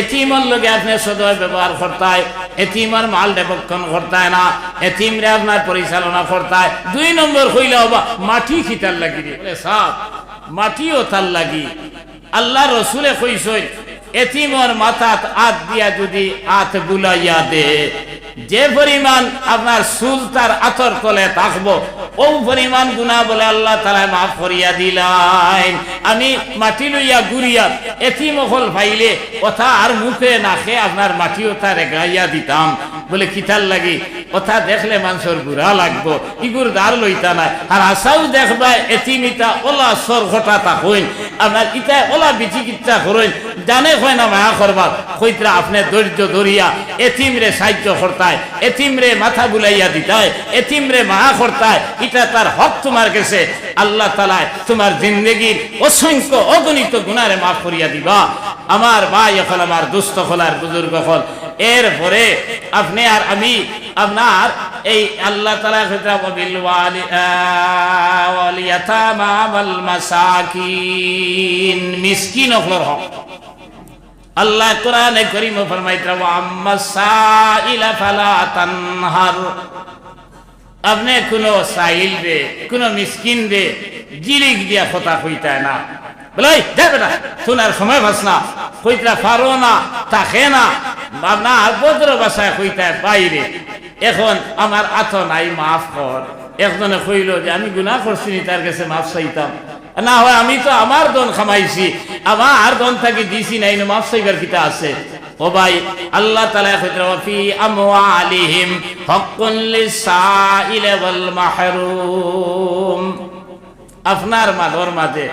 এতিমর লোক আপনি সদয় ব্যবহার করতায় এতিমর মাল ডেবক্ষণ করতায় না, এতিমরে আপনার পরিচালনা করতায় দুই নম্বর হইলে হবা মাটি খিতার লাগি রে? সাপ মাটিও তার লাগি। আল্লাহ রসুলে কইসই এতিমর মাথাত আত দিয়া যদি আত বুলাইয়া দে, যে পরিমাণ আপনার সুল তার আতর তলে থাকব ও পরিমাণ গুণা বলে আল্লাহ তালা মাফ করিয়া দিলাইন আমি মাটি লইয়া গুড়িয়া এতিম হল ভাইলে কথা আর মুখে নাখে আপনার মাটিও তার গাইয়া দিতাম। বলে কিতার লাগি? কথা দেখলে মানুষের গুড়া লাগবো, ইগুর দার লইতা নাই। আর আশাও দেখবা এতিমিতা ওলা সর ঘটা তা হইন আপনার ইটা ওলা বিচি কিচ্ছা করইন জানে হয় না মায়া করবা কইতরা আপনি ধৈর্য ধরিয়া এতিমরে সাহায্য করতায়, এতিমরে মাথা বুলাইয়া দিতায়, এতিমরে মায়া করতায়, এটা তার হক তোমার কাছে। আল্লাহ তালায় তোমার জিন্দগির অসংখ্য অগণিত গুণারে মাফ করিয়া দিবা। আমার ভাই এখন আমার দুস্থ হলার বুজুর্গ হল। এরপরে আপনি আর আমি, আপনার এই আল্লাহ তালা মাসাকিন, মিসকিন হক। আল্লাহ কোরআনে করিম ফরমাইতরা ওয়া আম্মা সাইলা ফালা তানহার। আপনি কোন সাইল রে কোন মিসকিন রে জিলিক দিয়া কথা কইতায় না। বলে যা শোনার সময় ভাস না কইতরা পারো না, তাকে না। না ভদ্র ভাষায় কইতায় বাইরে এখন আমার আত নাই, মাফ কর। একজনে কইল যে, আমি গুনাহ করছি তার কাছে মাফ চাইতাম। না হয় আমি তো আমার দন খামাইছি, আমার দন থাকি দিছি নাই মাফ চাইবার কিতা আছে? ও ভাই, আল্লাহ তাআলা কইতরা ফি আমওয়ালিহিম হাক্কুন লিসাইল ওয়াল মাহরুম আপনার মালর মাঝে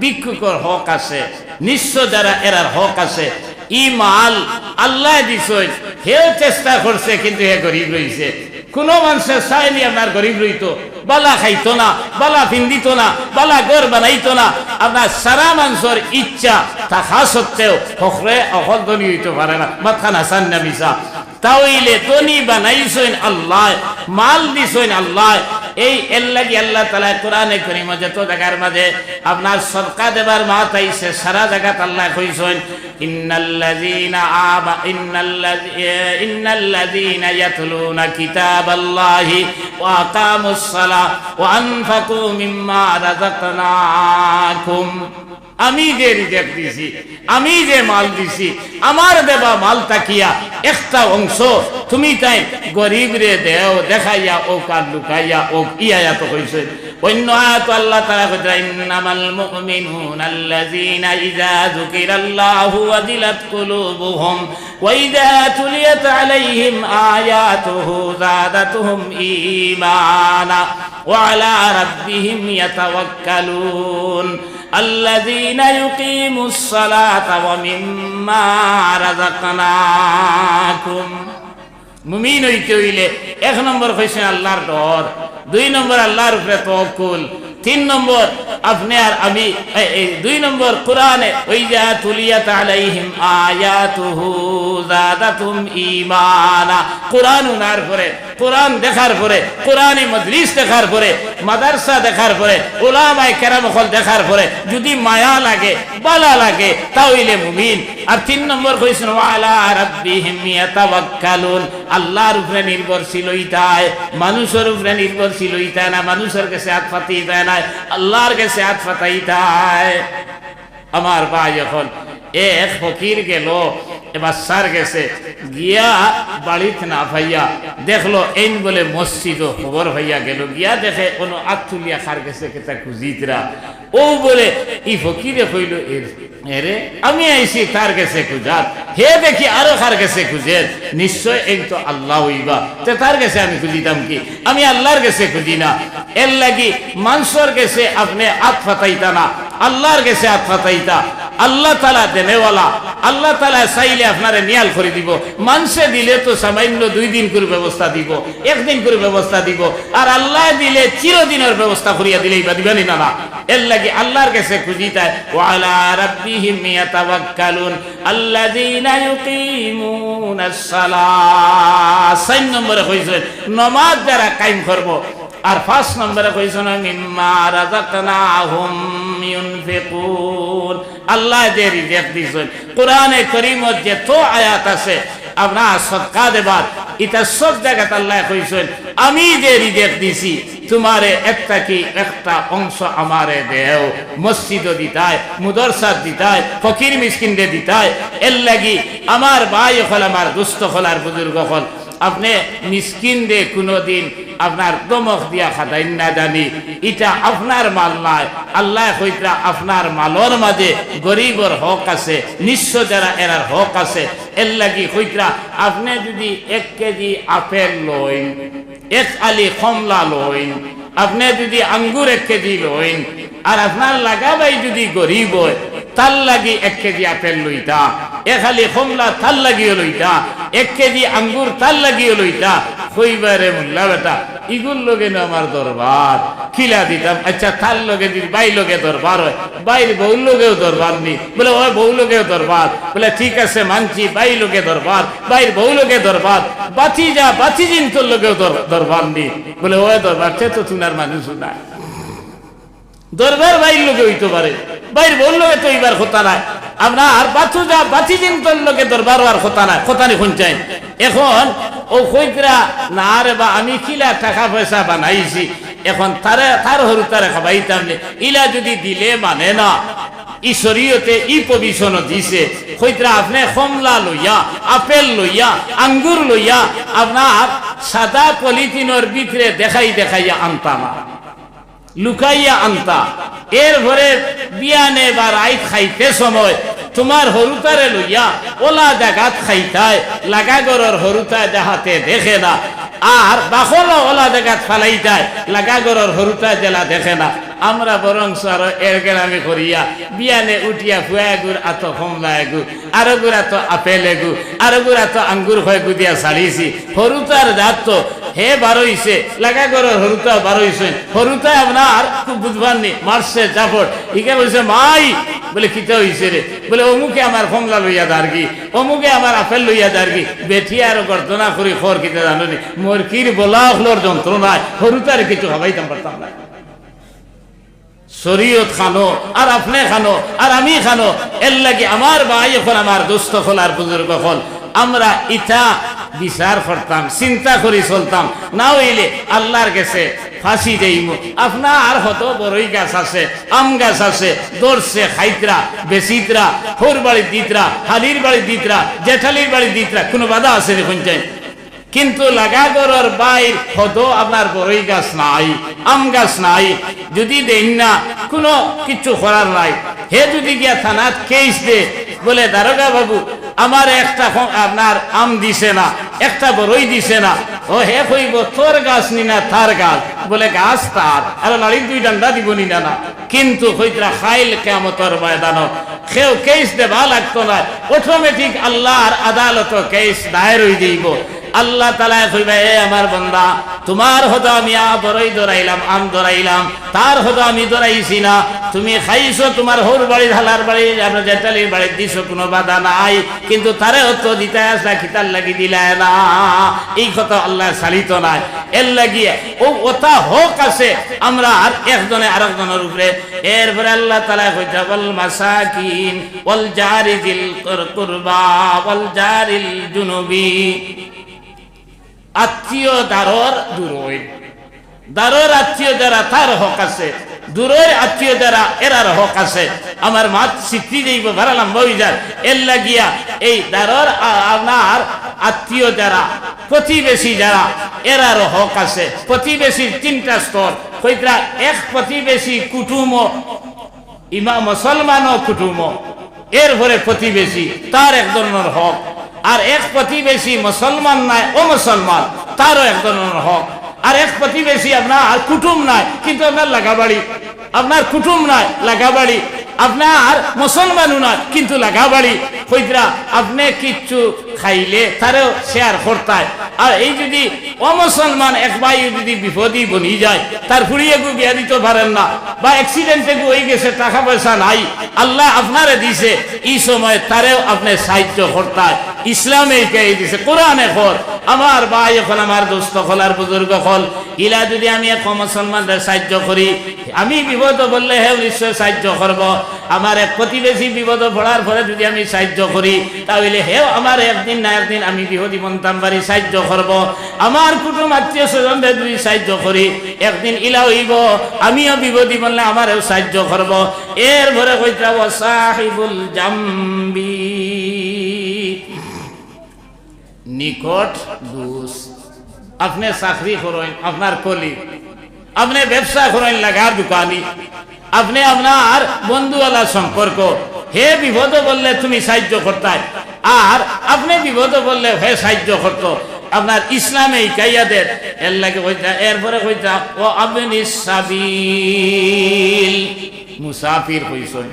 ভিক্ষুকর হক আছে, নিশ্চয় যারা এরার হক আছে, ই মাল আল্লাহ দিছই হেও চেষ্টা করছে, কিন্তু হে গরিব রইছে। কোন মানুষের চায়নি আপনার গরিব রইতো। বালা খাইতো না, বালা পিন্দিত না, বালা গর বানাইতো না। আপনার সারা মানুষের ইচ্ছা থাকা সত্ত্বেও হকরে অকল ধনী হইতে পারে না। মাথান হাসান না মিশা তাইলে তনি বানাইছেন আল্লাহ, মাল দিছেন আল্লাহ এই এল্লাগি লাগি আল্লাহ তালা কোরআনে করিম যত জায়গার মাঝে আপনার সরকার দেবার মাত আইসে সারা জায়গাত আল্লাহ কইছেন, ইন্নাল্লাযীনা আবা, ইন্নাল্লাযী, ইন্নাল্লাযীনা ইয়াতলুনা কিতাবাল্লাহি ওয়া আকামুস সালাহ ওয়া আনফাকু মিম্মা রাযাকনাকুম। আমি যে রিজেক্ট দিছি, আমি যে মাল দিছি, আমার দেবা মাল তাকিয়া একটা অংশ, তুমি তাই গরিব রে দেও, দেখাইয়া ও কার লুকাইয়া ও ইয়া তো কইছে। অন্য আয়াত আল্লাহ তাআলা কইরা ইন্নামাল মুমিনুনা আল্লাযীনা ইযা যুকিরাল্লাহু ওয়াজিলাত কুলুবুহুম, ওয়া ইযা তুলিয়াত আলাইহিম আয়াতুহু যাদাতুহুম ঈমানা, ওয়া আলা রাব্বিহিম ইয়াতাওয়াক্কালুন। الذين يقيموا الصلاة ومما رزقناكم মুমিন হইতে হইলে এক নম্বর হয়েছে আল্লাহর ডর দুই নম্বর আল্লাহর উপরে তকুল তিন নম্বর, আপনি আর আমি দুই নম্বর কোরআনে ওই যা তুলিয়াত আলাইহিম আয়াতুহু ঈমানা। কোরআন উনার পরে, কোরআন দেখার পরে মজলিস দেখার পরে, মাদ্রাসা দেখার পরে দেখার পরে, যদি মায়া লাগে, বালা লাগে, তাহলে মুমিন। আর তিন নম্বর কইছেন, ওয়ালা রাব্বিহিম ইয়াতাওয়াক্কালুন। আল্লাহর উপরে নির্ভরশীল হইতায়, মানুষের উপরে নির্ভরশীল হইতায় না, মানুষের কাছে হাত পাতি দেয় না। আল্লাহর কাছে হাত পাতাইতায় আমার ভাই এখন এক ফকির গেল এবার সার গেছে, গিয়া বাড়িতে না ভাইয়া, দেখল এইন বলে মসজিদ খবর ভাইয়া গেল, গিয়া দেখে কোনো আতুলিয়া খার গেছে কেতা খুঁজিতরা ও বলে, ই ফকিরে কইল, এর, এরে, আমি আইছি তার গেছে খুঁজাত হে দেখি আরও কার গেছে খুঁজে নিশ্চয় এই তো আল্লাহ হইবা, তে তার গেছে আমি খুঁজিতাম কি? আমি আল্লাহর গেছে খুঁজি না, এর লাগি মানুষের গেছে আপনি আত ফাতাইতা না, আল্লাহর গেছে আত ফাতাইতা আল্লাহ তালা দেনেওয়ালা, আল্লাহ তালা চাইলে আপনারে নিয়াল করে দিব। মানুষে দিলে তো সামান্য দুই দিন করে ব্যবস্থা দিব, একদিন করে ব্যবস্থা দিব। আর আল্লাহ দিলে চিরদিনের ব্যবস্থা করিয়া দিলেই বা দিবেনি না না। এর লাগি আল্লাহর কাছে কায়েম করব। আর আল্লাহ যে রিজেক্ট দিছেন কোরআনে করিমত যে তো আয়াত আছে আপনার সৎকা দেবার, এটা সব জায়গাতে আল্লাহ কইছেন, আমি যে রিজেক্ট দিছি তোমারে একটা কি একটা অংশ আমারে দেও মসজিদ দিতায় মুদরসাদ দিতায় ফকির মিসকিনদের দিতায় এর লাগি আমার ভাই হল, আমার দুস্থ হল, আর বুজুর্গ হল। আপনি মিসকিন দে কোনোদিন আপনার দমক দিয়া খাদাইন না জানি। এটা আপনার মাল নাই আল্লাহ কইতরা আপনার মালর মাঝে গরিবর হক আছে নিঃস্ব যারা এরার হক আছে। এর লাগি কইতরা আপনি যদি এক কেজি আপেল লইন, এক আলি কমলা লইন, আপনি যদি আঙ্গুর এক কেজি লইন, আর আপনার লাগাবাই যদি গরিব হয় তার লাগি এক কেজি আপেল লইতা। এক খালি কমলা তার লাগিও লইতা। এক কেজি আঙ্গুর তার লাগিও লইতা। কইবারে মুল্লা বেটা, ইগুর লগে না আমার দরবার। খিলা দিতাম আচ্ছা তার লগে যদি বাই লগে দরবার হয়, বাইর বউ লগেও দরবার নি। বলে ওই বউ লগেও দরবার। বলে, ঠিক আছে, মানছি, বাই লগে দরবার, বাইর বউ লগে দরবার। বাঁচি যা, বাঁচি জিন তোর লগেও দরবার নি। বলে, ওই দরবার সে তো তুনার মানুষ না দরবার বাইর লোকে হইতে পারে। বাইর বলল তো এইবার হতা নাই। আমরা আর বাথু যা বাথি দিন তোর লোকে দরবার আর হতা নাই। হতানি শুনছেন? এখন ও কইতরা না রে বা, আমি কিলা টাকা পয়সা বানাইছি। এখন তারে, তার হরু তারে খাবাইতাম। ইলা যদি দিলে মানে না। ই শরীয়তে ই পবিশন দিছে। কইতরা আপনি কমলা লইয়া, আপেল লইয়া, আঙ্গুর লইয়া, আপনার সাদা পলিথিনের ভিতরে দেখাই, দেখাইয়া আনতাম লুকাইয়া আনতা। এর ভরে বিয়ানে বা রাইত খাইতে সময় তোমার হরুতারে লইয়া ওলা জাগাত খাইতায় লাগা গরর হরুতায় যাহাতে দেখে না। আর বাকল ওলা জাগাত ফালাইতায় লাগা গরর হরুতায় জেলা দেখে না। আমরা বরং সার এর গ্রামে করিয়া বিয়ানে উঠিয়া ফুয়া গুর আত কমলা এগু আরও গুড়া তো আপেল এগু আরও গুড়া তো আঙ্গুর হয়ে গুদিয়া সারিছি হরুতার জাত তো হে বারোইছে লাগা করে হরুতা বারোইছে হরুতা আপনার খুব বুঝবার নি, মারছে চাপড় ইকে বলছে, মাই! বলে, কিতে হইছে রে? বলে, অমুকে আমার কমলা লইয়া দারগি অমুকে আমার আপেল লইয়া দারগি বেঠিয়া আর গর্দনা করি, খর কিতে জানো মোর কির বলা হলোর যন্ত্রণায় হরুতার কিছু খাবাইতাম পারতাম না। শরীয়ত খানো, আর আপনি খানো, আর আমি খানো। এর লাগে আমার ভাই এখন, আমার দুস্থ হল আর বুজুর্গ হল আমরা ইটা বিচার করতাম, চিন্তা করি চলতাম। না হইলে আল্লাহর কাছে ফাঁসি দেইম আপনার হতো বড়ই গাছ আছে, আম গাছ আছে দর্শে খাইতরা বেসিতরা হোর বাড়ির দিতরা, হালির বাড়ির দিতরা, জেঠালির বাড়ির দিতরা, কোনো বাধা আছে দেখুন চাই কিন্তু লাগাগরর বাইর হতো আপনার বড়ই গাছ নাই, আম গাছ নাই, যদি দেন না, কোনো কিছু করার নাই। হে যদি গিয়া থানাত কেস দে, বলে, দারোগা বাবু আমার একটা আপনার আম দিছে না, একটা বড়ই দিছে না। ও হে কইব তোর গাছ নি না, তার গাছ। বলে, গাছ তার। আর লাড়ির দুই ডান্ডা দিব না না। কিন্তু হইতরা খাইল কেমতর ময়দান কেউ কেস দেবা লাগতো না। অটোমেটিক আল্লাহর আদালত কেস দায়ের হয়ে দিব আল্লাহ তালা কইবে, এ আমার বন্দা, তোমার হতো আমি বড়ই দৌড়াইলাম, আম দৌড়াইলাম। তার হতো আমি দৌড়াইছি না। তুমি খাইছো তোমার হোর বাড়ি, ঢালার বাড়ি আপনার জেঠালির বাড়ি দিছো, কোনো বাধা নাই। কিন্তু তারে হতো দিতে আসলা খিতার লাগি দিলায় না। এই কথা আল্লাহ সালিত নাই। এর লাগিয়ে, ও ওটা হোক আছে, আমরা আর একজনে আরেকজনের উপরে। এরপরে আল্লাহ তালা কইতে বল মাসাকিন, ওয়াল জারিজিল কুরবা ওয়াল জারিল জুনুবি। আত্মীয় দারর দূরই। দারর আত্মীয় যারা তার হক আছে, দূরের আত্মীয় যারা এরার হক আছে। আমার মাত স্বীকৃতি যাইব ভাড়ালাম বই যার। এর লাগিয়া এই দারর আপনার আত্মীয় যারা প্রতিবেশী যারা এরার হক আছে। প্রতিবেশীর তিনটা স্তর। কইতরা, এক প্রতিবেশী কুটুম, ইমা মুসলমান কুটুম। এর ভরে প্রতিবেশী, তার এক ধরনের হক। আর এক প্রতিবেশী মুসলমান নাই, ও মুসলমান, তারও এক ধরনের হক। আর এক প্রতিবেশী আপনার কুটুম নাই, কিন্তু আপনার লাগাবাড়ি। আপনার কুটুম নাই, লাগাবাড়ি। আপনার মুসলমানও না, কিন্তু লাগাবাড়ি। কইতরা, আপনি কিচ্ছু খাইলে তারেও শেয়ার করতায়। আর এই যদি অমুসলমান এক ভাই যদি বিপদই বনি যায়, তার ফুড়িয়ে গু বিয়া দিতে পারেন না, বা অ্যাক্সিডেন্টে গু হয়ে গেছে টাকা পয়সা নাই। আল্লাহ আপনারে দিছে, এই সময় তারেও আপনি সাহায্য করতায়। ইসলামে কে দিছে? কোরআনে কর। আমার ভাই এখন আমার দোস্ত হল, আর বুজুর্গ হল। ইলা যদি আমি এক মুসলমানদের সাহায্য করি, আমি বিপদ বললে হে নিশ্চয় সাহায্য করব। আমার এক প্রতিবেশী বিপদ পড়ার পরে যদি আমি সাহায্য করি, তাহলে হে আমার একদিন না একদিন আমি বিহদি মন্তাম পারি সাহায্য করব। আমার কুটুম আত্মীয় স্বজনদের যদি সাহায্য করি, একদিন ইলা হইব, আমিও বিপদী বললে আমারও সাহায্য করব। এর ভরে কইতা, ও সাহিবুল জাম্বি। নিকট দুস আপনি চাকরি করেন, আপনার কলি আপনি ব্যবসা করেন, লাগার দোকানি। আপনি আপনার বন্ধুওয়ালা সম্পর্ক। হে বিপদ বললে তুমি সাহায্য করতে। আর আপনি বিপদ বললে হে সাহায্য করতো। আপনার ইসলামে ইকাইয়াদের এর লাগে কইতা, এরপরে কইতা, ও আপনি সাবিল, মুসাফির কইছেন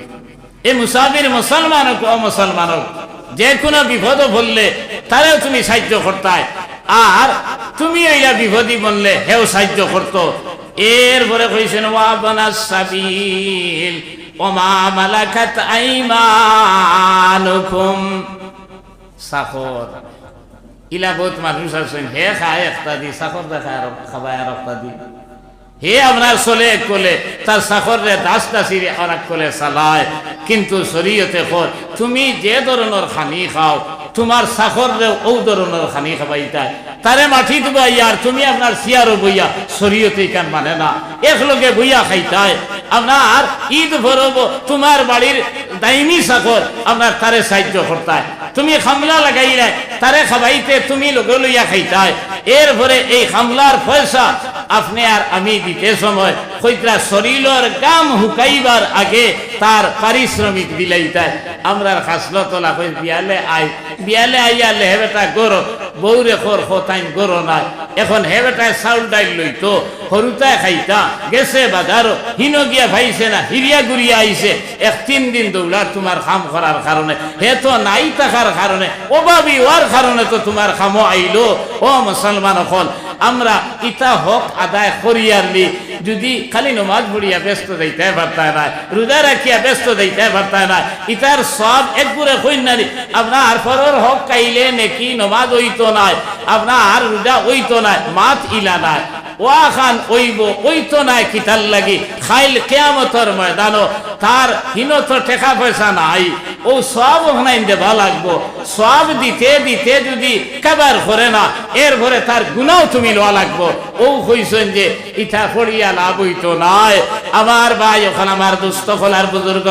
এই মুসাফির মুসলমান হোক অমুসলমান হোক যে কোনো বিপদ বললে তারেও তুমি সাহায্য করতায় আর তুমি ওইলা বিপদী বললে হেও সাহায্য করতো। এরপরে কইছেন ওয়াবানা সাবিল, ওমা মালাকাত আইমানুকুম। সাখর। ইলা মানুষ আছেন, হে খায় একটা দি, সাখর দেখা আর খাবায় আর একটা দি। হে আপনার চলে এক কোলে, তার সাখর রে দাস দাসির আর এক কোলে চালায়। কিন্তু শরীয়তে কর তুমি যে ধরনের খানি খাও তোমার সাখর রে ও ধরনের খানি খাবাইতা তারে মাটি দিবা ইয়ার তুমি আপনার সিয়ারও বইয়া শরীয়তে কান মানে না? একলগে বইয়া খাইতায় আপনার ঈদ ভরব, তোমার বাড়ির দাইনি সাখর আপনার তারে সাহায্য করতায় তুমি খামলা লাগাইলে তারে খাবাইতে তুমি লগে লইয়া খাইতায় এরপরে এই খামলার পয়সা আপনি আর আমি দিতে সময়। কইতরা শরীরের গাম হুকাইবার আগে তার পারিশ্রমিক দিলাইতায় আমরা খাসলো তোলা কই বিয়ালে আই। বিয়ালে আইয়া লে হেবেটা গরো বৌরে খোর খোতাইন গরো নাই। এখন হেবেটায় চাউল ডাইল লইতো হরুতায় খাইতা, গেছে বাজারও হিন গিয়া ভাইছে না হিরিয়া গুড়িয়া আইছে। এক তিন দিন দৌলার তোমার খাম করার কারণে হে তো নাই থাকার কারণে অভাবী হওয়ার কারণে তো তোমার খামো আইলো। ও মুসলমান হল আমরা ইতা হক আদায় করিয়ারলি যদি খালি নমাজ পড়িয়া ব্যস্ত দিতে পারতায় না, রোজা রাখিয়া ব্যস্ত দিতে পারতায় না, ইতার সব একগুড়ে কইনারি আপনার পরের হক কাইলে নাকি নমাজ হইতো নাই, আপনার রোজা হইতো নাই, মাত ইলা নাই। ওয়া খান ওইব, ওইতো নাই কিতার লাগি? খাইল কেয়ামতর ময়দানো তার টেকা পয়সা নাই। ও সব ওখানে লাগবো। সব দিতে দিতে যদি কাবার করে না, এর তার গুণাও তুমি লওয়া লাগবো। ও যে, ইটা পড়িয়া লাভ হইতো নাই। আমার ভাই ওখানে আমার দুস্থ ফল আর বুজুর্গ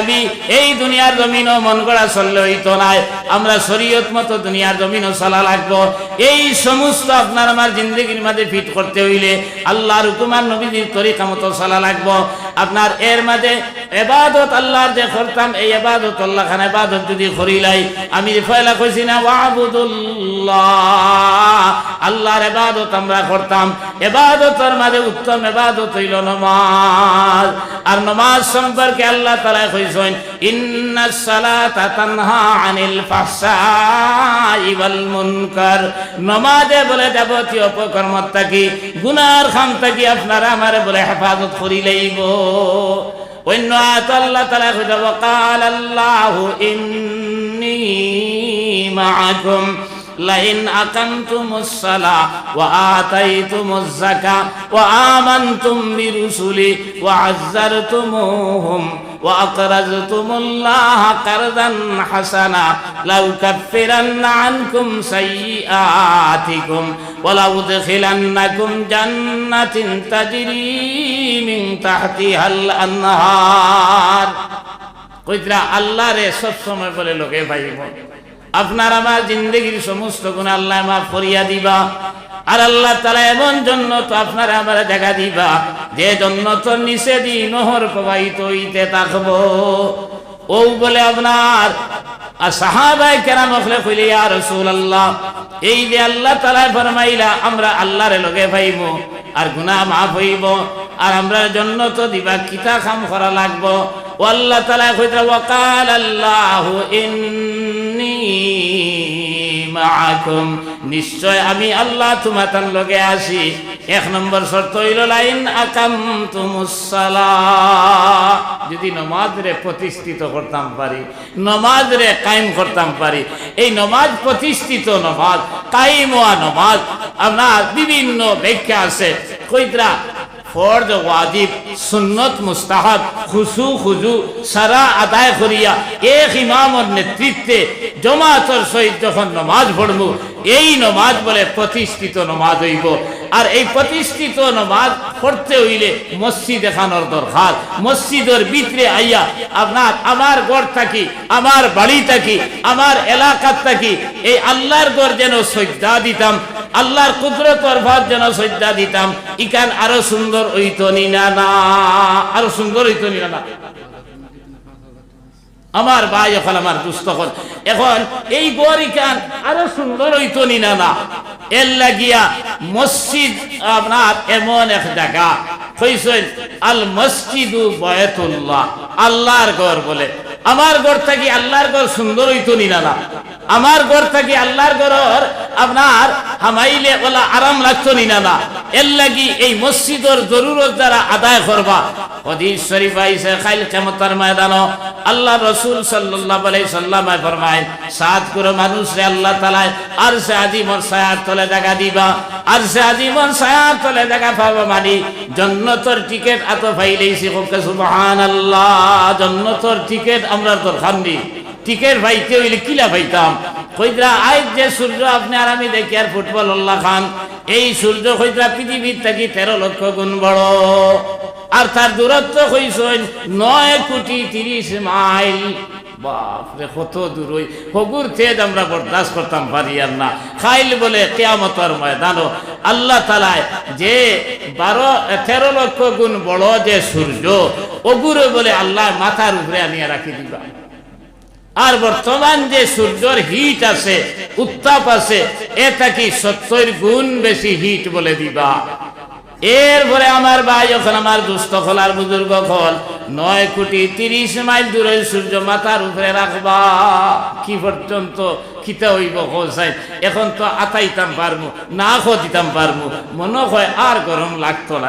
আমি এই দুনিয়ার জমিনও মন গড়া চললে হইতো নাই। আমরা শরীয়ত মতো দুনিয়ার জমিনও চলা লাগবো। এই সমস্ত আপনার আমার জিন্দগির মাঝে ফিট করতে হইলে আল্লাহর হুকুমার নবীজির তরিকা মতো চলা লাগবো। আপনার এর মাঝে এবাদত আল্লাহর যে করতাম এই এবাদত আল্লাহ খান এবাদত যদি করিলাই, আমি ফয়লা কইছি না, ওয়াবুদুল্লাহ। আল্লাহর এবাদত আমরা করতাম। এবাদতের মাঝে উত্তম এবাদত হইল নমাজ। আর নমাজ সম্পর্কে আল্লাহ তাআলা কইছেন সালাতা তানহা আনিল ওয়াল মুনকার। নমাজে বলে যাবতীয় অপকর্ম থাকি, গুনার খাম থাকি আপনারা আমারে বলে হেফাজত করি লইব। অন্য আয়াত আল্লাহ তাআলা কইছে ওয়াকাল আল্লাহু ইন্নী মাআকুম। لئن أقمتم الصلاة وآتيتم الزكاة وآمنتم برسلي وعزرتموهم وأقرضتم الله قرضا حسنا لأكفرن عنكم سيئاتكم ولأدخلنكم جنة تجري من تحتها الأنهار কইতরা আল্লাহ রে সব সময় বলে লোকে ভাইব আপনার আমার জিন্দগির সমস্ত গুণ আল্লাহ মাফ করিয়া দিবা। আর আল্লাহ তালা এমন জন্য তো আপনার আমার দেখা দিবা, যে জন্য তো নিচে দি নহর প্রবাহিত হইতে থাকব। ও বলে আপনার, আর সাহাবাই কেরাম হলে কইলে, ইয়া রাসূলুল্লাহ, এই যে আল্লাহ তাআলা ফরমাইলা, আমরা আল্লাহর লগে পাইব আর গুনাহ মাফ হইব, আর আমরা তো দিবা কিতা কাম করা লাগবো। ও আল্লাহ তাআলা কইতা ওয়াকাল আল্লাহু ইন্নী মাআকুম। নিশ্চয় আমি আল্লাহ তোমাতার লগে আছি। এক নম্বর শর্ত হইল, লাইন আকাম যদি নমাজ রে প্রতিষ্ঠিত করতাম পারি নমাজ কায়েম করতাম পারি, এই নমাজ প্রতিষ্ঠিত নমাজ, কায়েম হওয়া নমাজ, আপনার বিভিন্ন ব্যাখ্যা আছে। কইতরা ফরজ, ওয়াজিব, সুন্নত, মুস্তাহাব খুজু, সারা আদায় করিয়া এক ইমামর নেতৃত্বে জমাতর সহিত যখন নমাজ পড়ব এই নমাজ বলে প্রতিষ্ঠিত নমাজ হইব। আর এই প্রতিষ্ঠিত নমাজ পড়তে হইলে মসজিদ দেখানোর দরকার। মসজিদের ভিতরে আইয়া আপনার, আমার গড় থাকি, আমার বাড়ি থাকি, আমার এলাকার থাকি, এই আল্লাহর গড় যেন সজ্জা দিতাম আল্লাহর কুদরত ভাত যেন সজ্জা দিতাম। ইকান আরও সুন্দর হইতো নি না আরও সুন্দর হইতো নি না আমার ভাই এখন আমার দুস্থ এখন এই গরিকান আরও সুন্দর হইতো নি না না। এর লাগিয়া মসজিদ আপনার এমন এক জায়গা। আল মসজিদু আল্লাহর ঘর বলে। আমার ঘর থাকি আল্লাহর ঘর সুন্দর হইতো নি আমার ঘর থাকি আল্লাহর ঘর আপনার হামাইলে ওলা আরাম লাগতো নি এর লাগি এই মসজিদের জরুরত দ্বারা আদায় করবা। হদিস শরীফ আইসে খাইল ময়দান আল্লাহ রসুল সাল্লাল্লাহু আলাইহি সাল্লামে ফরমায়, সাত করে মানুষ রে আল্লাহ তাআলায় আর সে আজীবন ছায়ার তলে জায়গা দিবা। আর সে আজীবন ছায়ার তলে জায়গা পাবা মানে জন্নতর টিকেট এত পাইলেইছি সুবহানাল্লাহ, জন্নতর টিকেট আমরা দরকার নেই টিকের ভাইতে হইলে কিলা ভাইতাম। কইদরা আজ যে সূর্য, আপনি আর আমি দেখি আর ফুটবল আল্লাহ খান। এই সূর্য কইদরা পৃথিবীর থাকি তেরো লক্ষ গুণ বড়। আর তার দূরত্ব কইসইন নয় কোটি তিরিশ মাইল। বাপরে কত দূর ওই হগুর তেজ আমরা বরদাস্ত করতাম পারি আর না খাইল বলে কেয়ামতর ময়দানও আল্লাহ তালায় যে বারো, তেরো লক্ষ গুণ বড় যে সূর্য ওগুরে বলে আল্লাহ মাথার উপরে আনিয়ে রাখি দিবা। আর বর্তমান যে সূর্যর হিট আছে, উত্তাপ আছে, এটা কি সত্তর গুণ বেশি হিট বলে দিবা? এরপরে আমার ভাই যখন আমার দুস্থ খোলার বুজুর্গ খোল, নয় কোটি তিরিশ মাইল দূরে সূর্য মাথার উপরে রাখবা। কি পর্যন্ত খিতে হইব হোসাইন এখন তো আতাইতাম পারমু, না দিতাম পারমু। মনে হয় আর গরম লাগতো না।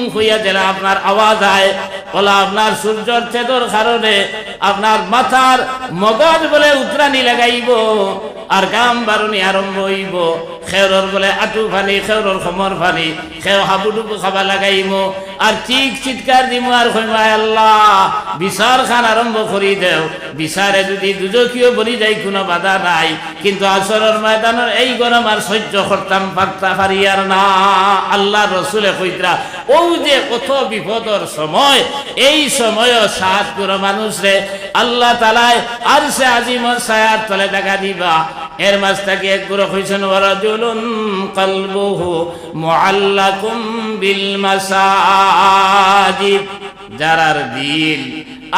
হইয়া যেন আপনার আওয়াজ আয়। বলা, আপনার সূর্যর তেজর কারণে আপনার মাথার মগজ বলে উতরানি লাগাইব আর গাম বারুনি আরম্ভ হইব। খেরর বলে আটু ফানি খেরর খমর ফানি খেও হাবুডুবু খাবা লাগাইমো আর চিক চিৎকার দিমু আর আল্লাহ বিচার খান আরম্ভ করি দেও। বিচারে যদি দুজকীয় বলি যাই কোনো বাধা নাই। কিন্তু আসরের ময়দানের এই গরম আর সহ্য করতাম, পারতা পারি আর না। আল্লাহ রসুলে কইতরা, ও যে কত বিপদর সময়, এই সময়ও সাতগুলো মানুষ রে, আল্লাহ তালায় আর সে আজিমর ছায়ার তলে দেখা দিবা। এর মাঝ থেকে এক গুরু হইছেন ওয়ারাজুলুন কলবুহু মুআল্লাকুম বিল মাসাজিদ যারার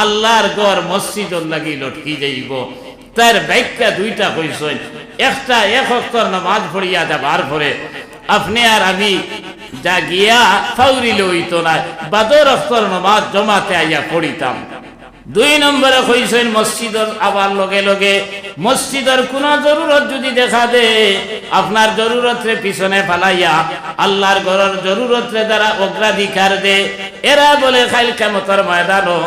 আল্লাহর লাগি লটকি যাইব। তার ব্যাখ্যা দুইটা কইছেন একটা, এক অক্ষর নামাজ পড়িয়া যাবার পরে আপনি আর আমি যা গিয়া ফাউরিলে হইতো না, বাদর অক্ষর নামাজ জমাতে আইয়া পড়িতাম। দুই নম্বরে কইছেন, মসজিদর আবার লগে লগে, মসজিদের কোন জরুরত যদি দেখা দে আপনার জরুরতরে পিছনে ফালাইয়া আল্লাহর ঘরের জরুরতরে দ্বারা অগ্রাধিকার দে এরা বলে খাইল কেমতর ময়দানো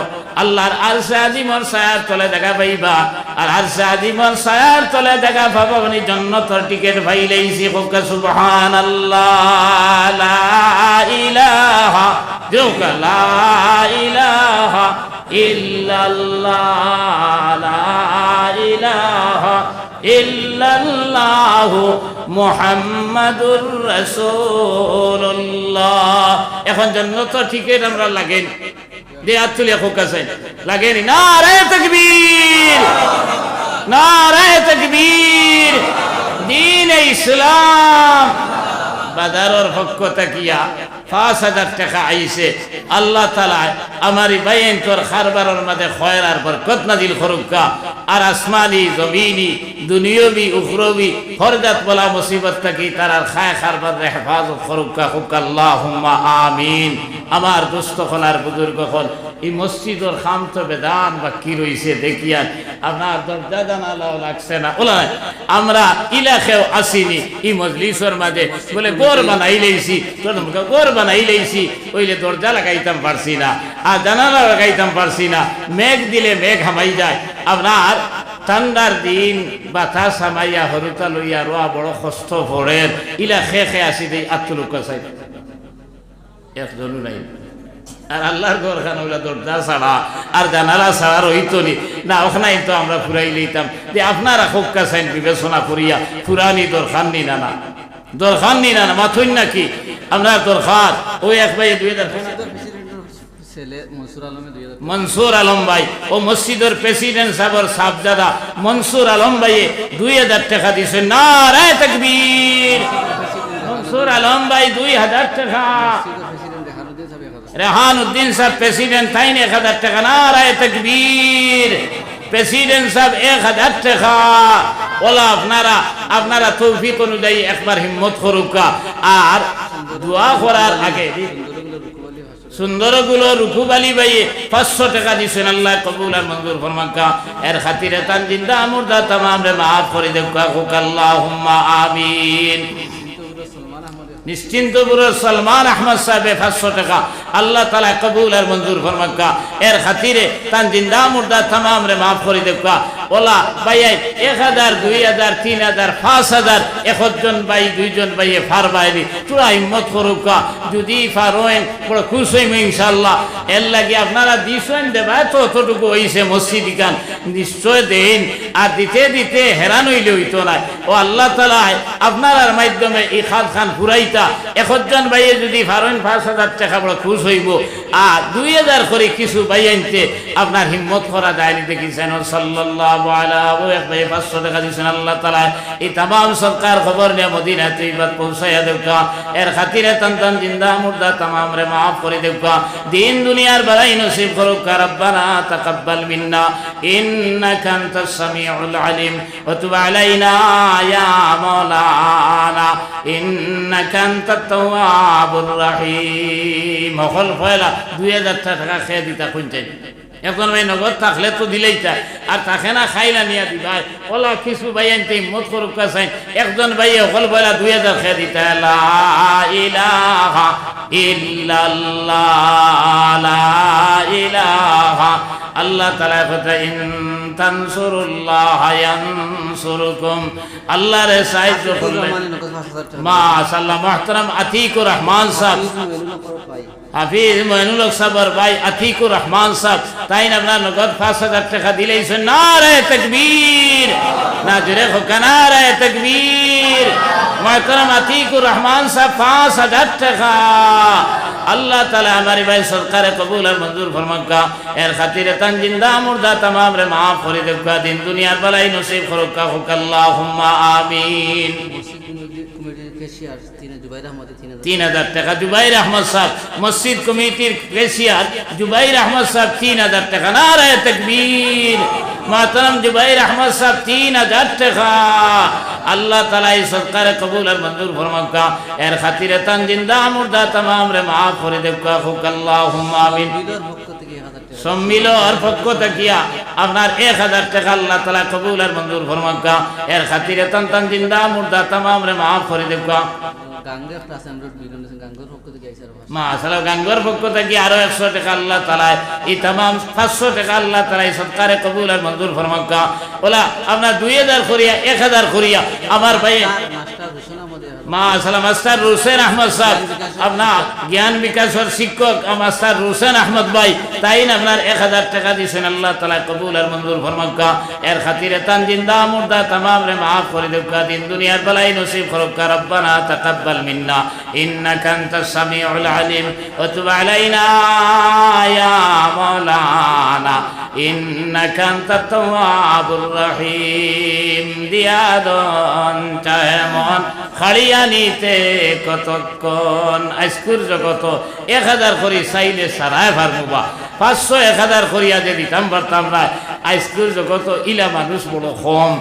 আল্লাহর আরশে আজিমর ছায়ার তলে দেখা পাইবা, আর আরশে আজিমর ছায়ার তলে দেখা পাবা মানে জন্নতর টিকেট পাইলেইছি। কোকে সুবহানাল্লাহ, লা ইলাহা জোকা লা ইলাহা লা ইলাহা এখন জন্নত টিকেট আমরা লাগেন। দে আতুল এখন কাছে লাগেনি। নারায়ে তাকবীর। নারায়ে তাকবীর। দিন ইসলাম। বাজারের পক্ষ তাকিয়া পাঁচ হাজার টাকা আইছে। আল্লাহ তালা আমার বাইন তোর মাঝে খয়রার পর খরুকা আর আসমানি, জমিনি, দুনিয়বি, উখরবি হরজাত বলা মুসিবত থাকি তার আর খায় খারবার খরুকা আমিন। আমার বুজুর্গ হল এই মসজিদর খাম তো বেদান বা কি রইছে, দেখিয়ান। আপনার দরজা জানালাও লাগছে না। ওলা, আমরা ইলাকেও আসিনি ই মজলিসর মাঝে। বলে গোর বানাই লইছি। তোর গোর বানাই ওইলে দরজা লাগাইতাম পারছি না, আর জানালা লাগাইতাম পারছি না, মেঘ দিলে মেঘ হামাই যায়। আপনার ঠান্ডার দিন হরুতা লইয়া রোয়া বড় কষ্ট ইলা আসি দেই চাই একজনও নাই। আর আল্লাহর ঘর খান ওগুলা দরজা ছাড়া, আর জানালা ছাড়া রইতো নি। না ওখানে তো আমরা ফুরাই লইতাম। যে আপনারা হোক্কা সাইন বিবেচনা করিয়া ফুরানি দরখান নি না না। দরখান নি না মাথুন নাকি? আপনার দরখার ওই এক ভাই দুই হাজার মনসুর আলমে ভাই ও মসজিদের প্রেসিডেন্ট সাহেবর সাবজাদা মনসুর আলম ভাইয়ে দুই হাজার টাকা দিছে না রে তকবীর। মনসুর আলম ভাই দুই হাজার টাকা। রেহান উদ্দিন সাহেব প্রেসিডেন্ট তাইন এক হাজার টাকা। না রায় তকবীর। প্রেসিডেন্ট সাহেব এক হাজার টাকা। ওলা আপনারা আপনারা তৌফিক অনুযায়ী একবার হিম্মত করুকা আর দোয়া করার আগে সুন্দরগুলো রুকুবালি বাইয়ে পাঁচশো টাকা দিছেন আল্লাহ, কবুল আর মঞ্জুর ফরমাক্কা এর খাতিরে তান জিন্দা আমুরদা তামাম রে মাফ করে দেখা হুক আল্লাহুম্মা আমিন। নিশ্চিন্তপুরের সলমান আহমদ সাহেবে পাঁচশো টাকা, আল্লাহ তালা কবুল আর মঞ্জুর ফরমাক্কা এর খাতিরে তান জিন্দা মুর্দা তামাম রে মাফ করে দেখা ওলা বাইয়াই এক হাজার, দুই হাজার, তিন হাজার, পাঁচ হাজার, একজন বাই দুইজন বাইয়ে ফার বাইরি। তোরা হিম্মত করুকা যদি ফারোয়েন বড় খুশ হইম ইনশাল্লাহ এর লাগে আপনারা দিছেন দেবা তো অতটুকু হইছে মসজিদ গান। নিশ্চয় দেন, আর দিতে দিতে হেরান হইলে হইতো না। ও আল্লাহ তালা আপনার মাধ্যমে এই খাদ খান ফুরাইতা, একজন বাইয়ে যদি ফারোয়েন পাঁচ হাজার টাকা বড় খুশ হইব। আর দুই হাজার করে কিছু বাই আনতে আপনার হিম্মত করা যায়নি। দেখিছেন পাঁচশো টাকা দিয়েছেন আল্লাহ তালা এই তামাম সরকার খবর নিয়ে মদিনা তুই পৌঁছাইয়া দেখা এর খাতিরে জিন্দা মুর্দা তামাম রে মাফ করে দেখা দিন দুনিয়ার বেড়াই নসিব করুক কারাব্বানা তাকাব্বাল মিন্না। إنك أنت السميع العليم وتب علينا ফয়লা 2000 টাকা খেয়ে দিতা কোন এখন ভাই নগদ থাকলে তো দিলেই চাই আর থাকে না খাইলা নিয়া দিবা। ওলা কিছু ভাই আনতে মত করুক চাই। একজন ভাই অকল বলা দুই হাজার খেয়ে দিতে। ইলাহা ইল্লাল্লাহ। ইলাহা আল্লাহ তালা কথা ইন তানসুরুল্লাহ ইয়ানসুরুকুম। আল্লাহর সাহায্য নকল পাঁচ হাজার টাকা। আতিকুর রহমান সাহেব। হাফিজ মইনুল হক সাবর ভাই আতিকুর রহমান সাহেব, তাই আপনার নগদ পাঁচ হাজার টাকা দিলেইছেন? না রে তকবীর! না জুড়ে হোকা না রে তকবীর! মহতরম আতিকুর রহমান সাহেব, পাঁচ হাজার টাকা। আল্লাহ তালা আমার ভাই সরকারে কবুল আর মঞ্জুর ফরমাক্কা এর খাতিরে তান জিন্দা মুর্দা তামাম রে মাফ করে দিন দুনিয়ার বেলায় নসিব ফরক্কা হোক আল্লাহুম্মা আমিন। কেশিয়ার তিন জুবাইর আহমদ তিন হাজার টাকা। জুবাইর আহমদ সাহেব মসজিদ কমিটির কেসিয়ার জুবাইর আহমদ সাহেব তিন হাজার টাকা। না রে তকবীর। মাতরম জুবাইর আহমদ সাহেব তিন হাজার টাকা। আল্লাহ তালা এই সরকারে কবুল আর মঞ্জুর ফরমাক্কা এর খাতিরে তান জিন্দা মুর্দা তামাম রে মাফ করে হোক আমিন। সম্মিলর পক্ষ থাকিয়া আপনার এক হাজার টাকা আল্লাহ তালা কবুল আর মঞ্জুর ফরমাক্কা এর খাতিরে তান তান জিন্দা মুর্দা তামাম রে মাফ করে দেখা গাঙ্গে একটা আছে আমরা বিলন গাঙ্গের পক্ষ থেকে আরও একশো টাকা আল্লাহ তালায় এই তামাম পাঁচশো টাকা আল্লাহ তালাই সৎকারে কবুল আর মঞ্জুর ফরমাক্কা ওলা আপনার দুই হাজার করিয়া এক হাজার করিয়া আমার ভাই মাস্টার হোসেন আহমদ এক হাজার মা আসলে মাস্টার রুসেন আহমদ সাহেব আপনার জ্ঞান বিকাশের শিক্ষক মাস্টার রুসেন আহমদ ভাই। তাই আপনার এক হাজার টাকা দিয়েছেন? আল্লাহ তালা কবুল আর মঞ্জুর ফরমাক্কা এর খাতিরে তান জিন্দা মুর্দা তামাম রে মাফ করে দেবকা দিন দুনিয়ার বেলায় নসিব ফরক্কা রব্বানা তাকাব্বাল মিন্না। ইন্নাকা আনতাস সামিউল আলিম। ওয়া তুব আলাইনা ইয়া মাওলানা। ইন্নাকা আনতাত তাওয়াবুর রহিম। দিয়াদন চায়মন খাড়িয়া নিতে কতক্ষণ? আইস্কুর জগত এক হাজার করি চাইলে সারায় ভারমুবা। পাঁচশো এক হাজার করিয়া যে দিতাম পারতাম না আইস্কুর জগত ইলা মানুষ বড় কম।